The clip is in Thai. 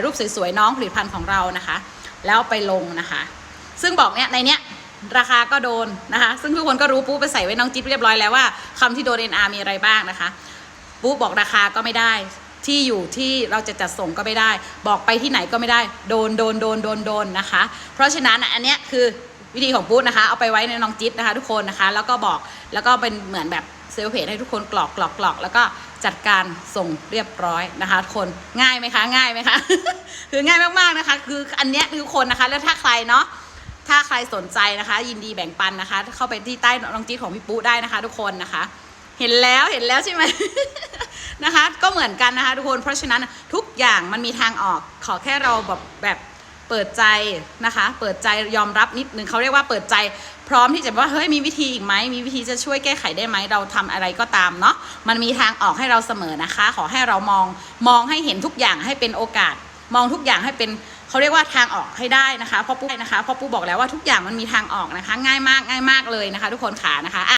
ายรูปสวยๆน้องผลิตภัณฑ์ของเรานะคะ แล้วไปลงนะคะ ซึ่งบอกเนี่ยในเนี้ยราคาก็โดนนะคะ ซึ่งทุกคนก็รู้ปุ๊บไปใส่ไว้น้องจิ๊บเรียบร้อยแล้วว่าคำที่โดน NR มีอะไรบ้างนะคะปุ๊บบอกราคาก็ไม่ได้ ที่อยู่ที่เราจะจัดส่งก็ไม่ได้ บอกไปที่ไหนก็ไม่ได้ โดนโดนโดนโดนโดนนะคะ เพราะฉะนั้นอันเนี้ยคือวิธีของปุ๊บนะคะ เอาไปไว้ในน้องจิ๊บนะคะ ทุกคนนะคะ แล้วก็บอกแล้วก็เป็นเหมือนแบบเซลล์เพจให้ทุกคนกรอกกรอกกรอกแล้วก็ จัดการส่งเรียบร้อยนะคะคนง่ายไหมคะ ง่ายไหมคะ คือง่ายมากๆนะคะ คืออันเนี้ยคือคนนะคะ แล้วถ้าใครเนาะถ้าใครสนใจนะคะ ยินดีแบ่งปันนะคะ เข้าไปที่ใต้น้องจี๊ดของพี่ปุ๊ได้นะคะ ทุกคนนะคะ เห็นแล้วเห็นแล้วใช่ไหมนะคะ ก็เหมือนกันนะคะ ทุกคนเพราะฉะนั้นทุกอย่างมันมีทางออกขอแค่เราแบบแบบ เปิดใจนะคะ เปิดใจยอมรับนิดนึงเขาเรียกว่าเปิดใจพร้อมที่จะว่าเฮ้ยมีวิธีอีกไหมมีวิธีจะช่วยแก้ไขได้ไหมเราทำอะไรก็ตามเนาะมันมีทางออกให้เราเสมอนะคะ ขอให้เรามองมองให้เห็นทุกอย่างให้เป็นโอกาส มองทุกอย่างให้เป็นเขาเรียกว่าทางออกให้ได้นะคะพราะปุ๊นะคะพราะปุ๊บอกแล้วว่าทุกอย่างมันมีทางออกนะคะ ง่ายมากง่ายมากเลยนะคะ ทุกคนขานะคะ